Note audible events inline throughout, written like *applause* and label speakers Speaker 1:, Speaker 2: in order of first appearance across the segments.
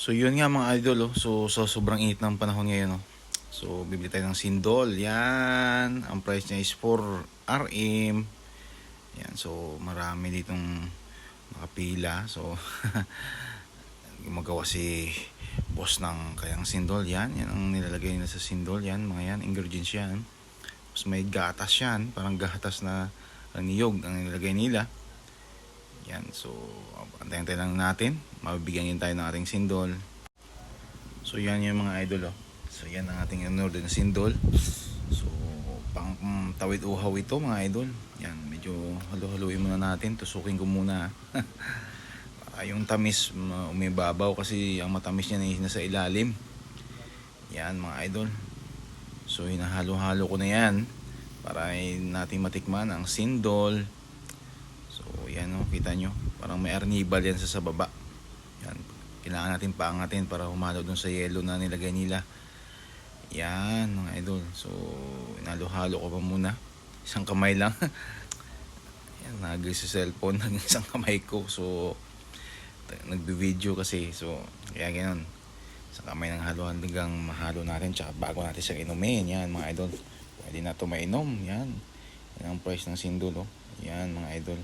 Speaker 1: So yun nga mga idol, oh. so, so sobrang init ng panahon ngayon. Oh. So bibili tayo ng sindol, yan. Ang price niya is 4 RM. Yan, so marami ditong nakapila. So *laughs* gumagawa si boss ng kayang sindol yan. Yan ang nilalagay nila sa sindol yan. Mga yan, ingredients yan. Tapos may gatas yan. Parang gatas na niyog ang nilalagay nila. Yan, so antayin lang natin. Mabibigyan din tayo ng ating sindol. So yan yung mga idol oh. So yan ang ating in-order na sindol. So pang mm, tawid uhaw ito mga idol. Yan, medyo halo-haluin muna natin. Tusukin ko muna. Para *laughs* yung tamis umibabaw kasi ang matamis niya na nasa ilalim. Yan mga idol. So hinahalo-halo ko na yan para natin matikman ang sindol. Yan o, kita nyo. Parang may arnibal yan sa sa baba. Yan. Kailangan natin paangatin para humalo dun sa yelo na nilagay nila. Yan mga idol. So inalo-halo ko pa muna. Isang kamay lang. *laughs* yan, nagay sa cellphone ng *laughs* isang kamay ko. So nagbi-video kasi. So kaya ganoon. Sa kamay ng haluan hanggang mahalo natin. Tsaka bago natin siya inumin. Yan mga idol. Pwede na ito mainom. Yan. Yan ang price ng sindol. Oh. Yan mga idol.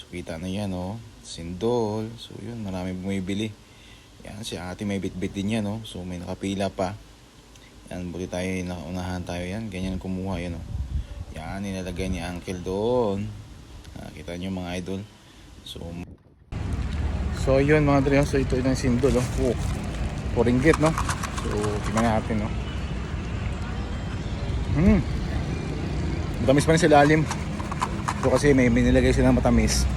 Speaker 1: So kita na yan oh. Sindol. So yun, marami bumibili. Yan, si ate may bit-bit din yan oh. So may nakapila pa. Yan, buti tayo, naunahan tayo yan. Ganyan kumuha yan oh. Yan, nilalagay ni uncle doon. Ah, kita nyo mga idol. So, so yun mga dre, so ito yung sindol oh. Oh, 4 ringgit no. So, tingnan natin no. Hmm. Matamis pa rin sa ilalim. Ito kasi may, may nilagay silang matamis.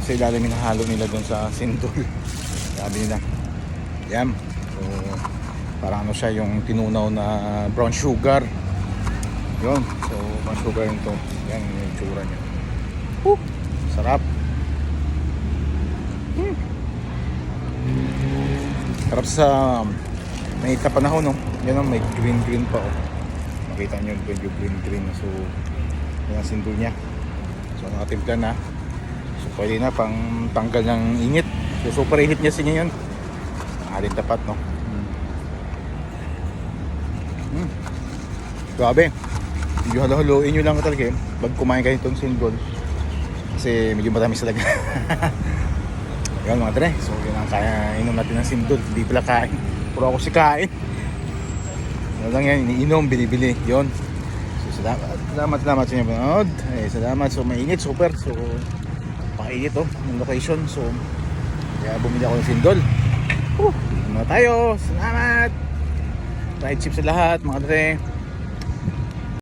Speaker 1: Sa ilalim yung halo nila doon sa sindol. *laughs* Sabi nila. Yan. So, parang ano siya yung tinunaw na brown sugar. Yun. So, brown sugar yun to. Yan yung tsura niya. Woo! Sarap. Hmm. Sarap sa may na panahon, no? Yan ang may green-green pa, oh. Makita nyo medyo green-green. So, yan ang sindol niya. So, nakatimpla na. So, pwede na pang tanggal ng init. So, super init niya siya yun. Alin tapat, no? Hmm. Hmm. Grabe. Medyo halo-haloin nyo lang talaga eh. Pag kumain kayo itong sindol. Kasi medyo matamis talaga. *laughs* Yan mga tre. So, yun ang kaya inom natin ng sindol. Hindi pala kain. Puro ako si kain. Ano lang yan, iniinom, binibili. Yun. Salamat, salamat, salamat sa inyo panood. Eh, salamat. So, mainit, super. So, pakainit oh, yung location. So, kaya bumili ako ng sindol. Woo! Inom na tayo. Salamat! Ride chip sa lahat, mga dre.